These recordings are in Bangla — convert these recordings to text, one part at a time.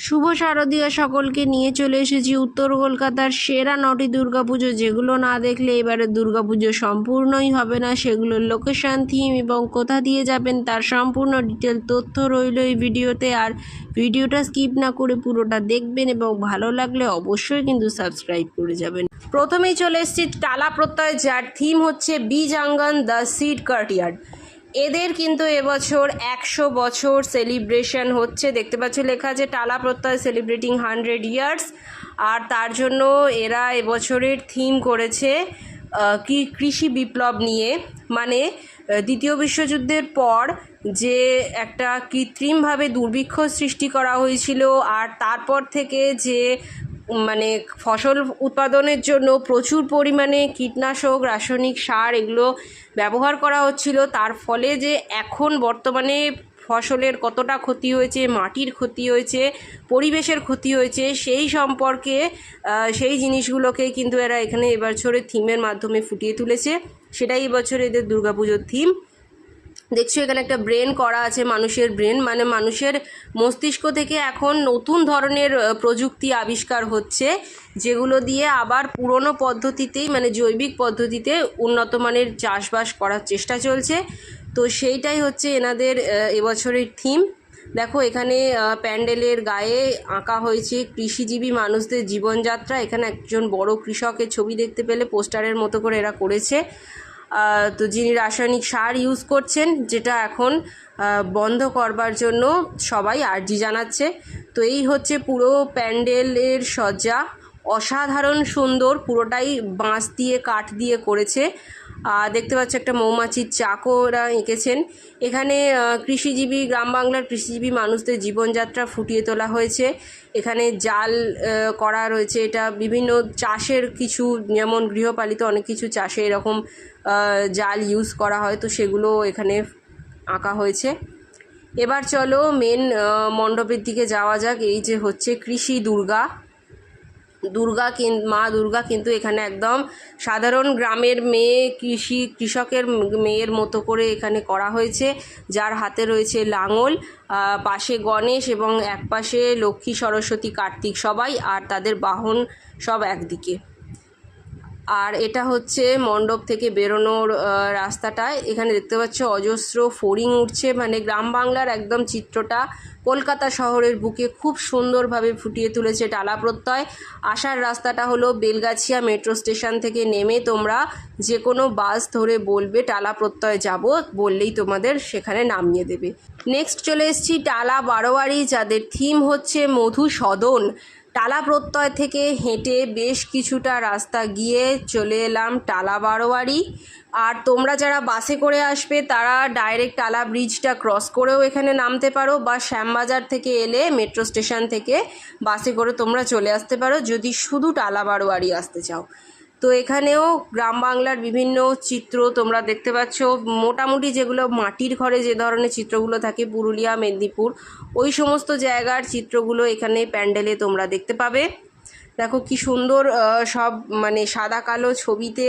শুভ শারদীয় সকলকে নিয়ে চলে এসেছি উত্তর কলকাতার সেরা নটি দুর্গাপুজো। যেগুলো না দেখলে এবারে দুর্গাপুজো সম্পূর্ণই হবে না। সেগুলোর লোকেশন থিম এবং কোথা দিয়ে যাবেন তার সম্পূর্ণ ডিটেল তথ্য রইল এই ভিডিওতে। আর ভিডিওটা স্কিপ না করে পুরোটা দেখবেন এবং ভালো লাগলে অবশ্যই কিন্তু সাবস্ক্রাইব করে যাবেন। প্রথমেই চলে এসেছি টালা প্রত্যয়, যার থিম হচ্ছে বীজ আঙ্গন দ্য সিড কার্টিয়ার্ড এদের কিন্তু এবছর একশো বছর সেলিব্রেশন হচ্ছে। দেখতে পাচ্ছ লেখা আছে, টালা প্রত্যয় সেলিব্রেটিং হান্ড্রেড ইয়ার্স আর তার জন্য এরা এবছরের থিম করেছে কি কৃষি বিপ্লব নিয়ে। মানে দ্বিতীয় বিশ্বযুদ্ধের পর যে একটা কৃত্রিমভাবে দুর্ভিক্ষ সৃষ্টি করা হয়েছিল, আর তারপর থেকে যে মানে ফসল উৎপাদনের জন্য প্রচুর পরিমাণে কীটনাশক, রাসায়নিক সার এগুলো ব্যবহার করা হচ্ছিল। তার ফলে যে এখন বর্তমানে ফসলের কতটা ক্ষতি হয়েছে, মাটির ক্ষতি হয়েছে, পরিবেশের ক্ষতি হয়েছে, সেই সম্পর্কে সেই জিনিসগুলোকে কিন্তু এরা এখানে এবছরের থিমের মাধ্যমে ফুটিয়ে তুলেছে। সেটাই এবছর এদের দুর্গাপুজোর থিম দেখছ এখানে একটা ব্রেন করা আছে মানুষের ব্রেন মানে মানুষের মস্তিষ্ক থেকে এখন নতুন ধরনের প্রযুক্তি আবিষ্কার হচ্ছে, যেগুলো দিয়ে আবার পুরনো পদ্ধতিতেই মানে জৈবিক পদ্ধতিতে উন্নত মানের চাষবাস করার চেষ্টা চলছে। তো সেইটাই হচ্ছে এনাদের এবছরের থিম দেখো এখানে প্যান্ডেলের গায়ে আঁকা হয়েছে কৃষিজীবী মানুষদের জীবনযাত্রা। এখানে একজন বড় কৃষকের ছবি দেখতে পেলে পোস্টারের মতো করে এরা করেছে। তো যিনি রাসায়নিক সার ইউজ করছেন, যেটা এখন বন্ধ করবার জন্য সবাই আর্জি জানাচ্ছে। তো এই হচ্ছে পুরো প্যান্ডেলের সজ্জা। অসাধারণ সুন্দর, পুরোটাই বাঁশ দিয়ে, কাঠ দিয়ে করেছে। দেখতে পাচ্ছ একটা মৌমাছির চাকও ওরা এঁকেছেন। এখানে কৃষিজীবী, গ্রাম বাংলার কৃষিজীবী মানুষদের জীবনযাত্রা ফুটিয়ে তোলা হয়েছে। এখানে জাল করা রয়েছে। এটা বিভিন্ন চাষের কিছু, যেমন গৃহপালিত অনেক কিছু চাষে এরকম জাল ইউজ করা হয়। তো সেগুলো এখানে আঁকা হয়েছে। এবার চলো মেন মণ্ডপের দিকে যাওয়া যাক। এই যে হচ্ছে কৃষি দুর্গা। দুর্গা কিন, মা দুর্গা কিন্তু এখানে একদম সাধারণ গ্রামের মেয়ে কৃষি, কৃষকের মেয়ের মতো করে এখানে করা হয়েছে। যার হাতে রয়েছে লাঙল পাশে গণেশ এবং এক পাশে লক্ষ্মী, সরস্বতী, কার্তিক সবাই, আর তাদের বাহন সব একদিকে। আর এটা হচ্ছে মণ্ডপ থেকে বেরোনোর আহ, রাস্তাটায় এখানে দেখতে পাচ্ছ অজস্র ফড়িং উঠছে মানে গ্রাম বাংলার একদম চিত্রটা কলকাতা শহরের বুকে খুব সুন্দরভাবে ফুটিয়ে তুলেছে টালা প্রত্যয়। আসার রাস্তাটা হলো বেলগাছিয়া মেট্রো স্টেশন থেকে নেমে তোমরা যে কোনো বাস ধরে বলবে টালা প্রত্যয় যাব বললেই তোমাদের সেখানে নামিয়ে দেবে। নেক্সট চলে এসেছি টালা বারোয়ারি যাদের থিম হচ্ছে মধুসদন। টালা প্রত্যয় থেকে হেঁটে বেশ কিছুটা রাস্তা গিয়ে চলে এলাম টালা বারোয়ারি আর তোমরা যারা বাসে করে আসবে, তারা ডাইরেক্ট টালা ব্রিজটা ক্রস করেও এখানে নামতে পারো বা শ্যামবাজার থেকে এলে মেট্রো স্টেশন থেকে বাসে করে তোমরা চলে আসতে পারো। যদি শুধু টালা বারোয়ারি আসতে চাও। তো এখানেও গ্রাম বাংলার বিভিন্ন চিত্র তোমরা দেখতে পাচ্ছ। মোটামুটি যেগুলো মাটির ঘরে যে ধরনের চিত্রগুলো থাকে, পুরুলিয়া, মেদিনীপুর, ওই সমস্ত জায়গার চিত্রগুলো এখানে প্যান্ডেলে তোমরা দেখতে পাবে। দেখো কি সুন্দর সব মানে সাদা কালো ছবিতে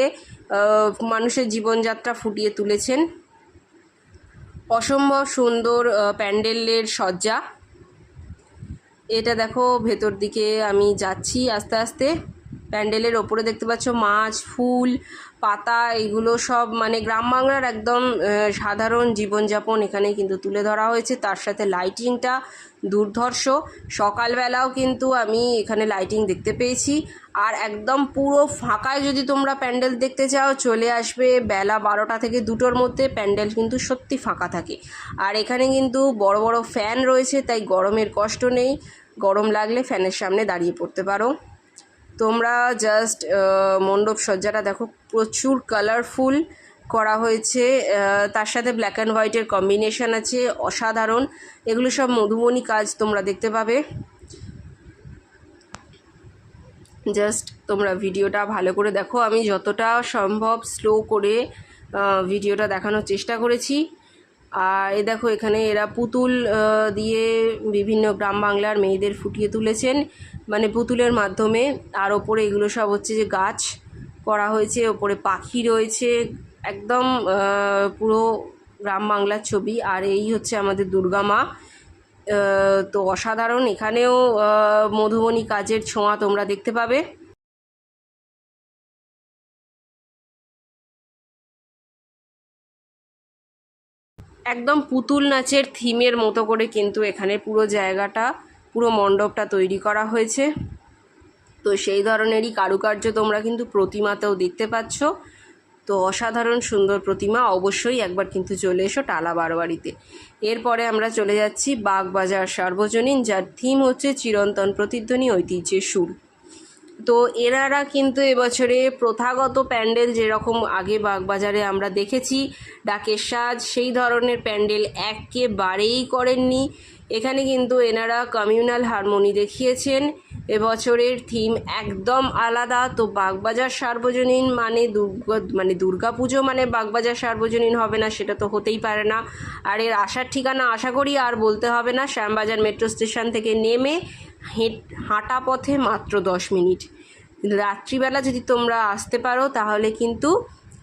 মানুষের জীবনযাত্রা ফুটিয়ে তুলেছেন। অসম্ভব সুন্দর প্যান্ডেলের সজ্জা। এটা দেখো ভেতর দিকে আমি যাচ্ছি আস্তে আস্তে। প্যান্ডেলের ওপরে দেখতে পাচ্ছ মাছ, ফুল, পাতা, এগুলো সব মানে গ্রাম বাংলার একদম সাধারণ জীবনযাপন এখানে কিন্তু তুলে ধরা হয়েছে। তার সাথে লাইটিংটা দুর্ধর্ষ। সকালবেলাও কিন্তু আমি এখানে লাইটিং দেখতে পেয়েছি। আর একদম পুরো ফাঁকায় যদি তোমরা প্যান্ডেল দেখতে চাও, চলে আসবে বেলা বারোটা থেকে দুটোর মধ্যে। প্যান্ডেল কিন্তু সত্যি ফাঁকা থাকে। আর এখানে কিন্তু বড় বড় ফ্যান রয়েছে, তাই গরমের কষ্ট নেই। গরম লাগলে ফ্যানের সামনে দাঁড়িয়ে পড়তে পারো। তোমরা জাস্ট মণ্ডপ সজ্জাটা দেখো, প্রচুর কালারফুল করা হয়েছে। তার সাথে ব্ল্যাক অ্যান্ড হোয়াইটের কম্বিনেশন আছে, অসাধারণ। এগুলো সব মধুবনী কাজ তোমরা দেখতে পাবে। জাস্ট তোমরা ভিডিওটা ভালো করে দেখো। আমি যতটা সম্ভব স্লো করে ভিডিওটা দেখানোর চেষ্টা করেছি। আর এ দেখো, এখানে এরা পুতুল দিয়ে বিভিন্ন গ্রাম বাংলার মেয়েদের ফুটিয়ে তুলেছেন। মানে পুতুলের মাধ্যমে আর ওপরে এগুলো সব হচ্ছে যে গাছ করা হয়েছে, ওপরে পাখি রয়েছে, একদম পুরো গ্রাম বাংলার ছবি। আর এই হচ্ছে আমাদের দুর্গা মা। তো অসাধারণ, এখানেও মধুবনী কাজের ছোঁয়া তোমরা দেখতে পাবে। একদম পুতুল নাচের থিমের মতো করে কিন্তু এখানে পুরো জায়গাটা, পুরো মণ্ডপটা তৈরি করা হয়েছে। তো সেই ধরনেরই কারুকার্য তোমরা কিন্তু প্রতিমাতেও দেখতে পাচ্ছ। তো অসাধারণ সুন্দর প্রতিমা, অবশ্যই একবার কিন্তু চলে এসো টালা বারোয়ারিতে এরপরে আমরা চলে যাচ্ছি বাগবাজার সার্বজনীন, যার থিম হচ্ছে চিরন্তন প্রতিধ্বনি ঐতিহ্যের সুর। তো এনারা কিন্তু এবছরে প্রথাগত প্যান্ডেল যেরকম আগে বাগবাজারে আমরা দেখেছি, ডাকের সাজ, সেই ধরনের প্যান্ডেল একেবারেই করেননি। এখানে কিন্তু এনারা কমিউনাল হারমোনি দেখিয়েছেন। এবছরের থিম একদম আলাদা। তো বাগবাজার সার্বজনীন মানে দুর্গা মানে দুর্গা পুজো মানে বাগবাজার সার্বজনীন হবে না, সেটা তো হতেই পারে না। আর এর আসার ঠিকানা আশা করি আর বলতে হবে না। শ্যামবাজার মেট্রো স্টেশন থেকে নেমে হেঁট, হাঁটা পথে মাত্র দশ মিনিট। রাত্রিবেলা যদি তোমরা আসতে পারো, তাহলে কিন্তু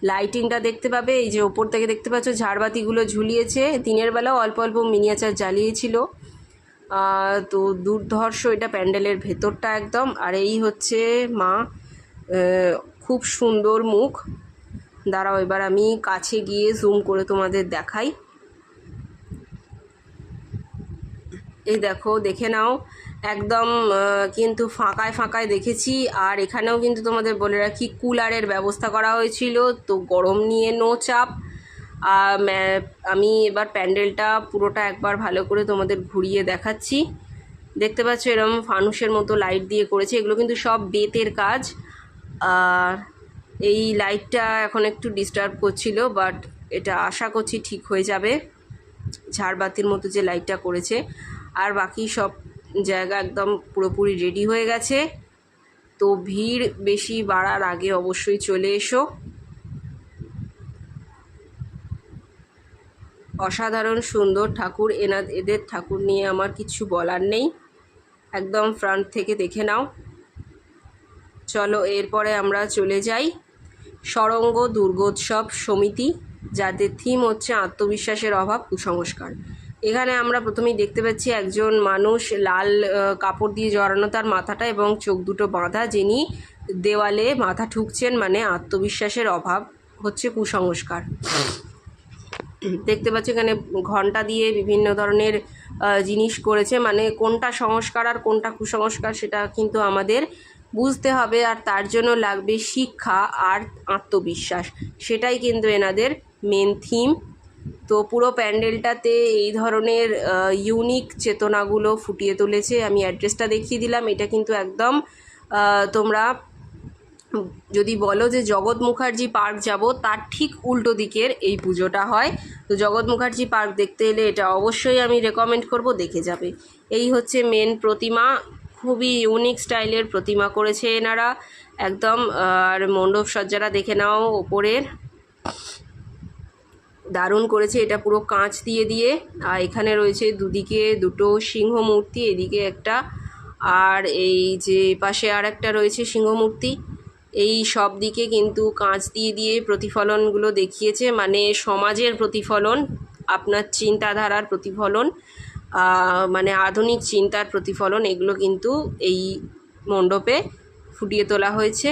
লাইটিংটা দেখতে পাবে। এই যে ওপর থেকে দেখতে পাচ্ছ ঝাড়বাতিগুলো ঝুলিয়েছে। দিনের বেলাও অল্প অল্প মিনিয়েচার জ্বালিয়েছিল। তো দুর্ধর্ষ এটা প্যান্ডেলের ভেতরটা একদম। আর এই হচ্ছে মা খুব সুন্দর মুখ। দাঁড়াও, এবার আমি কাছে গিয়ে জুম করে তোমাদের দেখাই। এই দেখো, দেখে নাও। একদম কিন্তু ফাঁকায় ফাঁকায় দেখেছি। আর এখানেও কিন্তু তোমাদের বলে রাখি, কুলারের ব্যবস্থা করা হয়েছিল। তো গরম নিয়ে নো চাপ। আমি এবার প্যান্ডেলটা পুরোটা একবার ভালো করে তোমাদের ঘুরিয়ে দেখাচ্ছি। দেখতে পাচ্ছ এরকম ফানুসের মতো লাইট দিয়ে করেছে। এগুলো কিন্তু সব বেতের কাজ। আর এই লাইটটা এখন একটু ডিস্টার্ব করছিল বাট এটা আশা করছি ঠিক হয়ে যাবে। ঝাড়বাতির মতো যে লাইটটা করেছে। আর বাকি সব জায়গা একদম পুরোপুরি রেডি হয়ে গেছে। তো ভিড় বেশি বাড়ার আগে অবশ্যই চলে এসো। অসাধারণ, সুন্দর ঠাকুর এনা এদের ঠাকুর নিয়ে আমার কিছু বলার নেই। একদম ফ্রন্ট থেকে দেখে নাও। চলো, এরপরে আমরা চলে যাই। সরঙ্গ দুর্গোৎসব সমিতি, যাদের থিম হচ্ছে আত্মবিশ্বাসের অভাব, কুসংস্কার। এখানে আমরা প্রথমেই দেখতে পাচ্ছি একজন মানুষ লাল কাপড় দিয়ে জড়ানো তার মাথাটা এবং চোখ দুটো বাঁধা, যিনি দেওয়ালে মাথা ঠুকছেন মানে আত্মবিশ্বাসের অভাব হচ্ছে কুসংস্কার। দেখতে পাচ্ছি এখানে ঘণ্টা দিয়ে বিভিন্ন ধরনের জিনিস করেছে মানে কোনটা সংস্কার আর কোনটা কুসংস্কার সেটা কিন্তু আমাদের বুঝতে হবে আর তার জন্য লাগবে শিক্ষা আর আত্মবিশ্বাস। সেটাই কিন্তু এনাদের মেন থিম তো পুরো প্যান্ডেলটাতে এই ধরনের ইউনিক চেতনাগুলো ফুটিয়ে তুলেছে। আমি অ্যাড্রেসটা দেখিয়ে দিলাম। এটা কিন্তু একদম তোমরা যদি বলো যে জগৎ মুখার্জি পার্ক যাব, তার ঠিক উল্টো দিকের এই পুজোটা হয়। তো জগৎ মুখার্জি পার্ক দেখতে এলে এটা অবশ্যই আমি রেকমেন্ড করব, দেখে যাবে। এই হচ্ছে মেন প্রতিমা। খুবই ইউনিক স্টাইলের প্রতিমা করেছে এনারা। একদম আর মণ্ডপ সজ্জাটা দেখে নাও ওপরের। দারুণ করেছে, এটা পুরো কাঁচ দিয়ে দিয়ে। আর এখানে রয়েছে দুদিকে দুটো সিংহ মূর্তি এদিকে একটা। আর এই যে পাশে আর একটা রয়েছে সিংহ মূর্তি এই সব দিকে কিন্তু কাঁচ দিয়ে দিয়ে প্রতিফলনগুলো দেখিয়েছে। মানে সমাজের প্রতিফলন, আপনার চিন্তাধারার প্রতিফলন মানে আধুনিক চিন্তার প্রতিফলন, এগুলো কিন্তু এই মণ্ডপে ফুটিয়ে তোলা হয়েছে।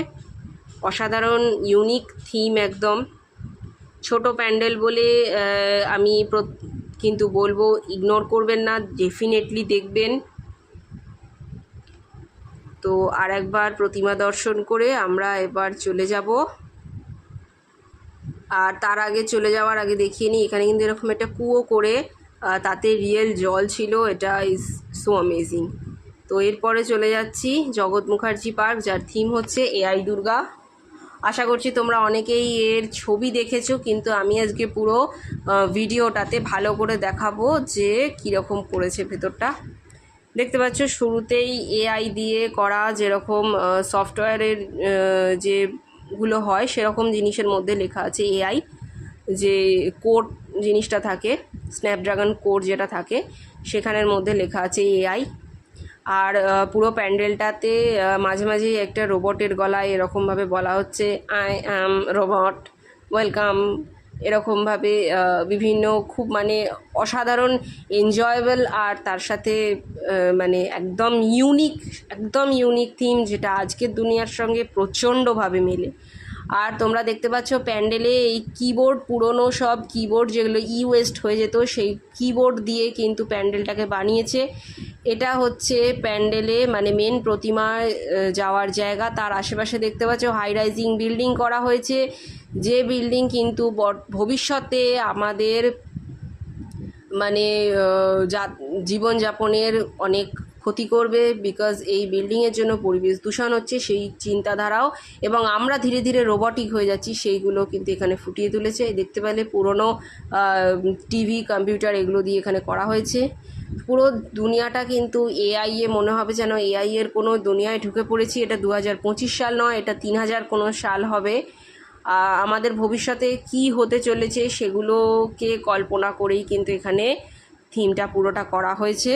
অসাধারণ, ইউনিক থিম একদম। ছোট প্যান্ডেল বলে আমি কিন্তু বলব ইগনোর করবেন না ডেফিনেটলি দেখবেন। তো আর একবার প্রতিমা দর্শন করে আমরা এবার চলে যাব। আর তার আগে চলে যাওয়ার আগে দেখিয়ে নিই, এখানে কিন্তু এরকম একটা কুয়ো করে তাতে রিয়েল জল ছিল, এটা ইজ সো অ্যামেজিং তো এরপরে চলে যাচ্ছি জগৎ মুখার্জি পার্ক, যার থিম হচ্ছে এআই দুর্গা। আশা করছি তোমরা অনেকেই এর ছবি দেখেছ, কিন্তু আমি আজকে পুরো ভিডিওটাতে ভালো করে দেখাবো যে কীরকম করেছে ভেতরটা। দেখতে পাচ্ছ, শুরুতেই এআই দিয়ে করা যেরকম সফটওয়্যারের যেগুলো হয় সেরকম জিনিসের মধ্যে লেখা আছে এআই, যে কোড জিনিসটা থাকে স্ন্যাপড্রাগন কোড যেটা থাকে, সেখানের মধ্যে লেখা আছে এআই। আর পুরো প্যান্ডেলটাতে মাঝে মাঝেই একটা রোবটের গলায় এরকমভাবে বলা হচ্ছে, আই অ্যাম রোবট, ওয়েলকাম। এরকমভাবে বিভিন্ন খুব মানে অসাধারণ, এনজয়েবল আর তার সাথে মানে একদম ইউনিক একদম ইউনিক থিম যেটা আজকের দুনিয়ার সঙ্গে প্রচণ্ডভাবে মেলে। আর তোমরা দেখতে পাচ্ছ প্যান্ডেলে এই কিবোর্ড পুরনো সব কিবোর্ড যেগুলো ই ওয়েস্ট হয়ে যেত, সেই কিবোর্ড দিয়ে কিন্তু প্যান্ডেলটাকে বানিয়েছে। এটা হচ্ছে প্যান্ডেলে মানে মেন প্রতিমা যাওয়ার জায়গা। তার আশেপাশে দেখতে পাচ্ছ হাই রাইজিং বিল্ডিং করা হয়েছে। যে বিল্ডিং কিন্তু ভবিষ্যতে আমাদের মানে যা- জীবনযাপনের অনেক ক্ষতি করবে বিকজ এই বিল্ডিংয়ের জন্য পরিবেশ দূষণ হচ্ছে, সেই চিন্তাধারাও এবং আমরা ধীরে ধীরে রোবটিক হয়ে যাচ্ছি, সেইগুলো কিন্তু এখানে ফুটিয়ে তুলেছে। দেখতে পেলে পুরনো টিভি কম্পিউটার এগুলো দিয়ে এখানে করা হয়েছে। পুরো দুনিয়াটা কিন্তু এআই এ মনে হবে যেন এআই এর কোনো দুনিয়ায় ঢুকে পড়েছি। এটা দু হাজার পঁচিশ সাল নয়, এটা তিন হাজার কোনো সাল হবে। আমাদের ভবিষ্যতে কি হতে চলেছে সেগুলোকে কল্পনা করেই কিন্তু এখানে থিমটা পুরোটা করা হয়েছে।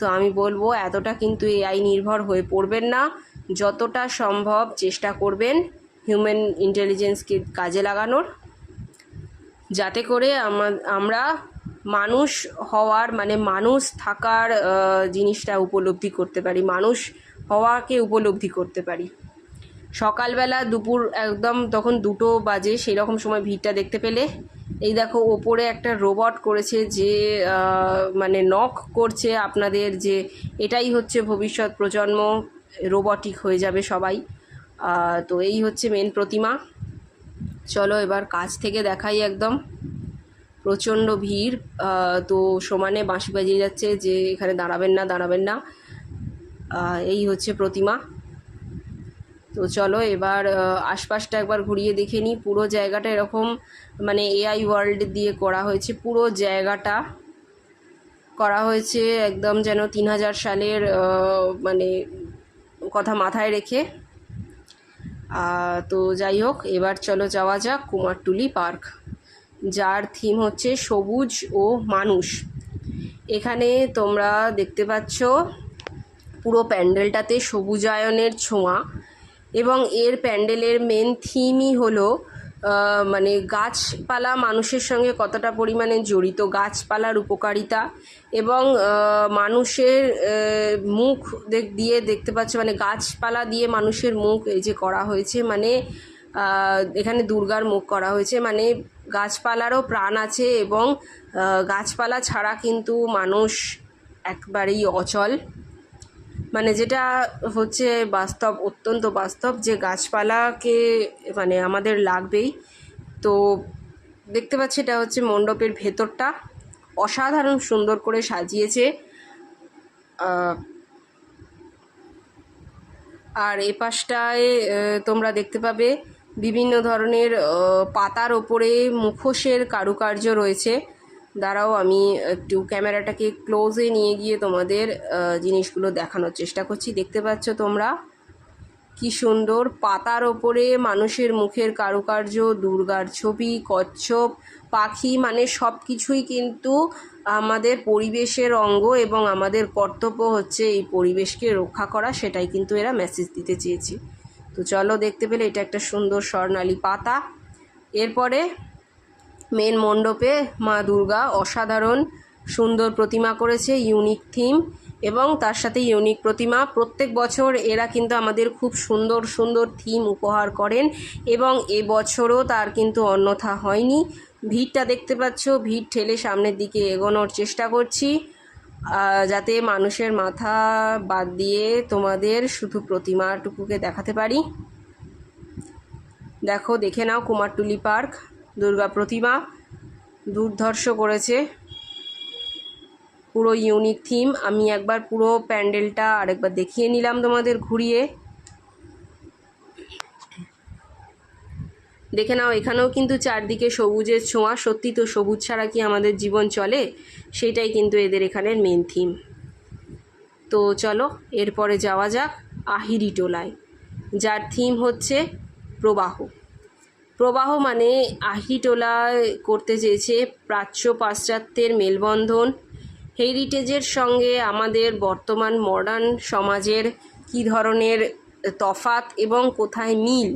তো আমি বলব, এতটা কিন্তু এআই নির্ভর হয়ে পড়বেন না। যতটা সম্ভব চেষ্টা করবেন হিউম্যান ইন্টেলিজেন্সকে কাজে লাগানোর। যাতে করে আমা- আমরা মানুষ হওয়ার মানে মানুষ থাকার জিনিসটা উপলব্ধি করতে পারি, মানুষ হওয়াকে উপলব্ধি করতে পারি। সকালবেলা দুপুর, একদম তখন দুটো বাজে সেই রকম সময় ভিড়টা দেখতে পেলে এই দেখো, ওপরে একটা রোবট করেছে যে মানে নক করছে আপনাদের যে, এটাই হচ্ছে ভবিষ্যৎ প্রজন্ম রোবটিক হয়ে যাবে সবাই। তো এই হচ্ছে মেন প্রতিমা। চলো এবার কাছ থেকে দেখাই একদম। প্রচণ্ড ভিড় তো সমানে বাঁশি বাজিয়ে যাচ্ছে যে, এখানে দাঁড়াবেন না দাঁড়াবেন না। এই হচ্ছে প্রতিমা। তো চলো এবার আশপাশটা একবার ঘুরিয়ে দেখে নিই। পুরো জায়গাটা এরকম মানে এআই ওয়ার্ল্ড দিয়ে করা হয়েছে। পুরো জায়গাটা করা হয়েছে একদম যেন তিন হাজার সালের মানে কথা মাথায় রেখে। তো যাই হোক, এবার চলো যাওয়া যাক কুমারটুলি পার্ক, যার থিম হচ্ছে সবুজ ও মানুষ। এখানে তোমরা দেখতে পাচ্ছ পুরো প্যান্ডেলটাতে সবুজায়নের ছোঁয়া। এবং এর প্যান্ডেলের মেন থিমই হলো মানে গাছপালা মানুষের সঙ্গে কতটা পরিমাণে জড়িত, গাছপালার উপকারিতা এবং মানুষের মুখ দেখ- দিয়ে দেখতে পাচ্ছ মানে গাছপালা দিয়ে মানুষের মুখ এই যে করা হয়েছে মানে এখানে দুর্গার মুখ করা হয়েছে মানে গাছপালারও প্রাণ আছে এবং গাছপালা ছাড়া কিন্তু মানুষ একবারেই অচল। মানে যেটা হচ্ছে বাস্তব, অত্যন্ত বাস্তব যে গাছপালাকে মানে আমাদের লাগবেই। তো দেখতে পাচ্ছি এটা হচ্ছে মণ্ডপের ভেতরটা। অসাধারণ সুন্দর করে সাজিয়েছে। আর এ পাশটায় তোমরা দেখতে পাবে বিভিন্ন ধরনের পাতার ওপরে মুখোশের কারুকার্য রয়েছে। দাঁড়াও, আমি একটু ক্যামেরাটাকে ক্লোজে নিয়ে গিয়ে তোমাদের জিনিসগুলো দেখানোর চেষ্টা করছি। দেখতে পাচ্ছ তোমরা? কি সুন্দর পাতার ওপরে মানুষের মুখের কারুকার্য, দুর্গার ছবি, কচ্ছপ, পাখি মানে সব কিছুই কিন্তু আমাদের পরিবেশের অঙ্গ এবং আমাদের কর্তব্য হচ্ছে এই পরিবেশকে রক্ষা করা, সেটাই কিন্তু এরা মেসেজ দিতে চেয়েছি। তো চলো দেখতে পেলে এটা একটা সুন্দর স্বর্ণালী পাতা। এরপরে মেন মণ্ডপে মা দুর্গা অসাধারণ সুন্দর প্রতিমা করেছে ইউনিক থিম এবং তার সাথে ইউনিক প্রতিমা। প্রত্যেক বছর এরা কিন্তু আমাদের খুব সুন্দর সুন্দর থিম উপহার করেন এবং এবছরও তার কিন্তু অন্যথা হয়নি। ভিড়টা দেখতে পাচ্ছ, ভিড় ঠেলে সামনের দিকে এগোনোর চেষ্টা করছি। যাতে মানুষের মাথা বাদ দিয়ে তোমাদের শুধু প্রতিমাটুকুকে দেখাতে পারি। দেখো, দেখে নাও কুমারটুলি পার্ক। দুর্গা প্রতিমা দুর্ধর্ষ করেছে। পুরো ইউনিক থিম আমি একবার পুরো প্যান্ডেলটা আরেকবার দেখিয়ে নিলাম তোমাদের ঘুরিয়ে। দেখে নাও, এখানেও কিন্তু চারদিকে সবুজের ছোঁয়া। সত্যি তো সবুজ ছাড়া কি আমাদের জীবন চলে? সেটাই কিন্তু এদের এখানের মেন থিম তো চলো, এরপরে যাওয়া যাক আহিরি টোলায়, যার থিম হচ্ছে প্রবাহ। প্রবাহ মানে আহিটোলায় করতে চেয়েছে প্রাচ্য পাশ্চাত্যের মেলবন্ধন। হেরিটেজের সঙ্গে আমাদের বর্তমান মডার্ন সমাজের কী ধরনের তফাত এবং কোথায় মিল,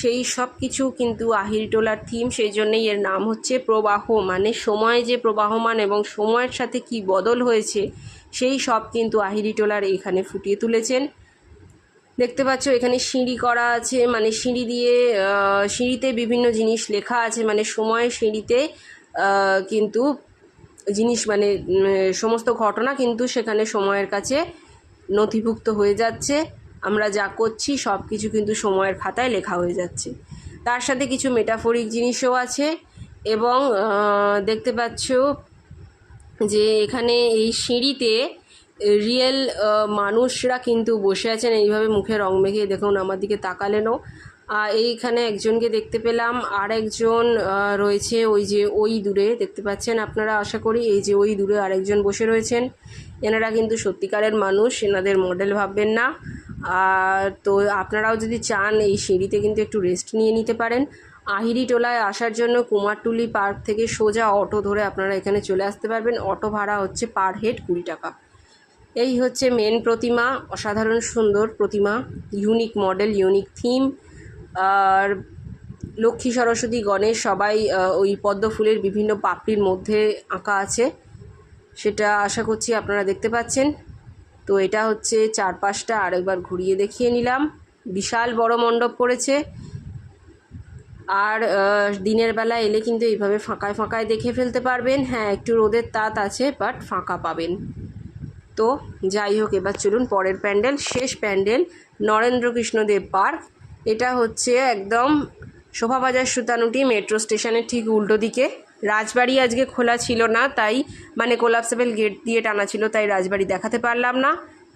সেই সব কিছু কিন্তু আহিরিটোলার থিম সেই জন্যই এর নাম হচ্ছে প্রবাহ। মানে সময় যে প্রবাহমান এবং সময়ের সাথে কি বদল হয়েছে, সেই সব কিন্তু আহিরিটোলার এখানে ফুটিয়ে তুলেছেন। দেখতে পাচ্ছ, এখানে সিঁড়ি করা আছে মানে সিঁড়ি দিয়ে সিঁড়িতে বিভিন্ন জিনিস লেখা আছে মানে সময় সিঁড়িতে কিন্তু জিনিস মানে সমস্ত ঘটনা কিন্তু সেখানে সময়ের কাছে নথিভুক্ত হয়ে যাচ্ছে। আমরা যা করছি, সব কিছু কিন্তু সময়ের খাতায় লেখা হয়ে যাচ্ছে। তার সাথে কিছু মেটাফরিক জিনিসও আছে এবং দেখতে পাচ্ছ যে এখানে এই সিঁড়িতে রিয়েল মানুষরা কিন্তু বসে আছেন, এইভাবে মুখে রং মেখে দেখুন, আমার দিকে তাকালেনও। এইখানে একজনকে দেখতে পেলাম আর একজন রয়েছে ওই যে ওই দূরে, দেখতে পাচ্ছেন আপনারা, আশা করি এই যে ওই দূরে আরেকজন বসে রয়েছেন। এনারা কিন্তু সত্যিকারের মানুষ, এনাদের মডেল ভাববেন না। আর তো আপনারাও যদি চান, এই সিঁড়িতে কিন্তু একটু রেস্ট নিয়ে নিতে পারেন। আহিরি টোলায় আসার জন্য কুমারটুলি পার্ক থেকে সোজা অটো ধরে আপনারা এখানে চলে আসতে পারবেন। অটো ভাড়া হচ্ছে পার হেড কুড়ি টাকা। এই হচ্ছে মেন প্রতিমা, অসাধারণ সুন্দর প্রতিমা ইউনিক মডেল ইউনিক থিম আর লক্ষ্মী সরস্বতী গণেশ সবাই ওই পদ্ম ফুলের বিভিন্ন পাপড়ির মধ্যে আঁকা আছে। সেটা আশা করছি আপনারা দেখতে পাচ্ছেন। তো এটা হচ্ছে চারপাশটা আরেকবার ঘুরিয়ে দেখিয়ে নিলাম। বিশাল বড় মণ্ডপ পড়েছে। আর দিনের বেলা এলে কিন্তু এইভাবে ফাঁকায় ফাঁকায় দেখে ফেলতে পারবেন। হ্যাঁ একটু রোদের তাত আছে বাট ফাঁকা পাবেন। তো যাই হোক, এবার চলুন পরের প্যান্ডেল, শেষ প্যান্ডেল নরেন্দ্র কৃষ্ণদেব পার্ক। এটা হচ্ছে একদম শোভাবাজার সুতানুটি মেট্রো স্টেশনের ঠিক উল্টো দিকে। রাজবাড়ি আজকে খোলা ছিল না, তাই মানে কোলাপসেবল গেট দিয়ে টানা ছিল, তাই রাজবাড়ি দেখাতে পারলাম না।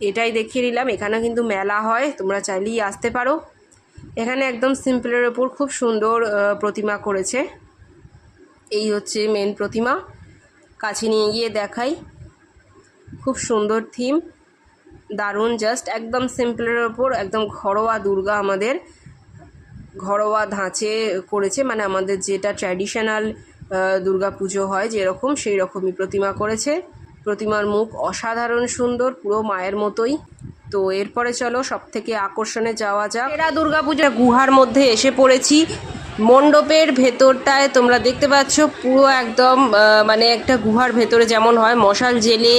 এটাই দেখিয়ে নিলাম এখানে কিন্তু মেলা হয়, তোমরা চাইলেই আসতে পারো। এখানে একদম সিম্পলের ওপর খুব সুন্দর প্রতিমা করেছে। এই হচ্ছে মেন প্রতিমা। কাছে নিয়ে গিয়ে দেখাই। খুব সুন্দর থিম দারুণ জাস্ট একদম সিম্পলের ওপর, একদম ঘরোয়া দুর্গা আমাদের ঘরোয়া ধাঁচে করেছে মানে আমাদের যেটা ট্র্যাডিশনাল দুর্গা পুজো হয় যেরকম সেই রকমই প্রতিমা করেছে। প্রতিমার মুখ অসাধারণ সুন্দর, পুরো মায়ের মতোই। তো এরপরে চলো সব থেকে আকর্ষণে যাওয়া যাক। এরা দুর্গা পুজোর গুহার মধ্যে এসে পড়েছি। মণ্ডপের ভেতরটায় তোমরা দেখতে পাচ্ছ পুরো একদম মানে একটা গুহার ভেতরে যেমন হয়, মশাল জেলে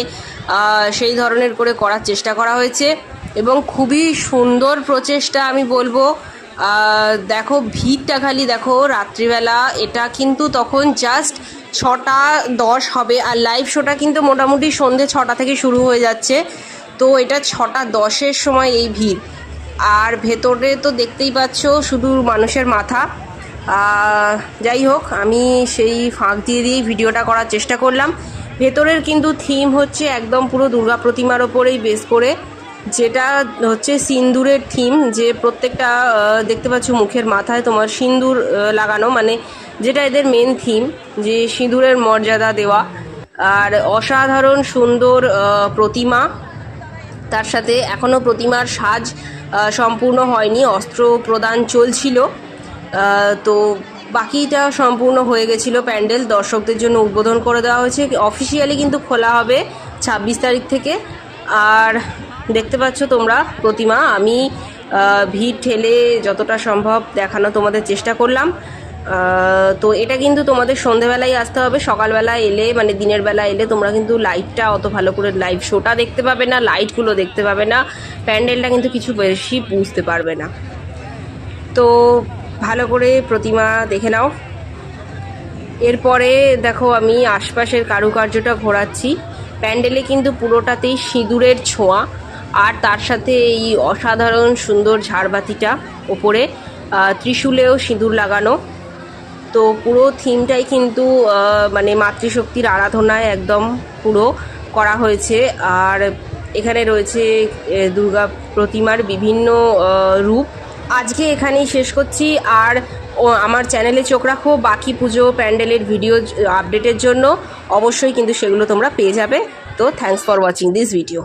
সেই ধরনের করে করার চেষ্টা করা হয়েছে এবং খুবই সুন্দর প্রচেষ্টা আমি বলব। দেখো ভিড়টা খালি দেখো রাত্রিবেলা, এটা কিন্তু তখন জাস্ট ছটা দশ হবে আর লাইভ শোটা কিন্তু মোটামুটি সন্ধে ছটা থেকে শুরু হয়ে যাচ্ছে। তো এটা ছটা দশের সময় এই ভিড়। আর ভেতরে তো দেখতেই পাচ্ছ শুধু মানুষের মাথা। যাই হোক, আমি সেই ফাঁক দিয়ে দিয়েই ভিডিওটা করার চেষ্টা করলাম। ভেতরের কিন্তু থিম হচ্ছে একদম পুরো দুর্গা প্রতিমার ওপরেই বেস করে। যেটা হচ্ছে সিন্দুরের থিম যে প্রত্যেকটা দেখতে পাচ্ছ মুখের মাথায় তোমার সিন্দুর লাগানো। মানে যেটা এদের মেন থিম যে সিঁদুরের মর্যাদা দেওয়া। আর অসাধারণ সুন্দর প্রতিমা। তার সাথে এখনও প্রতিমার সাজ সম্পূর্ণ হয়নি, অস্ত্র প্রদান চলছিল। তো বাকিটা সম্পূর্ণ হয়ে গেছিল প্যান্ডেল। দর্শকদের জন্য উদ্বোধন করে দেওয়া হয়েছে। অফিসিয়ালি কিন্তু খোলা হবে ছাব্বিশ তারিখ থেকে। আর দেখতে পাচ্ছ তোমরা প্রতিমা। আমি ভিড় ঠেলে যতটা সম্ভব দেখানো তোমাদের চেষ্টা করলাম। তো এটা কিন্তু তোমাদের সন্ধেবেলায় আসতে হবে। সকালবেলা এলে মানে দিনের বেলা এলে তোমরা কিন্তু লাইটটা অত ভালো করে লাইভ শোটা দেখতে পাবে না লাইটগুলো দেখতে পাবে না। প্যান্ডেলটা কিন্তু কিছু বেশি বুঝতে পারবে না। তো ভালো করে প্রতিমা দেখে নাও। এরপরে দেখো আমি আশপাশের কারুকার্যটা ঘোরাচ্ছি। প্যান্ডেলে কিন্তু পুরোটাতেই সিঁদুরের ছোঁয়া আর তার সাথে এই অসাধারণ সুন্দর ঝাড়বাতিটা ওপরে। ত্রিশূলেও সিঁদুর লাগানো। তো পুরো থিমটাই কিন্তু মানে মাতৃশক্তির আরাধনায় একদম পুরো করা হয়েছে। আর এখানে রয়েছে দুর্গা প্রতিমার বিভিন্ন রূপ। আজকে এখানেই শেষ করছি। আর আমার চ্যানেলে চোখ রাখো, বাকি পুজো, প্যান্ডেলের ভিডিও আপডেটের জন্য অবশ্যই কিন্তু সেগুলো তোমরা পেয়ে যাবে। তো thanks for watching this video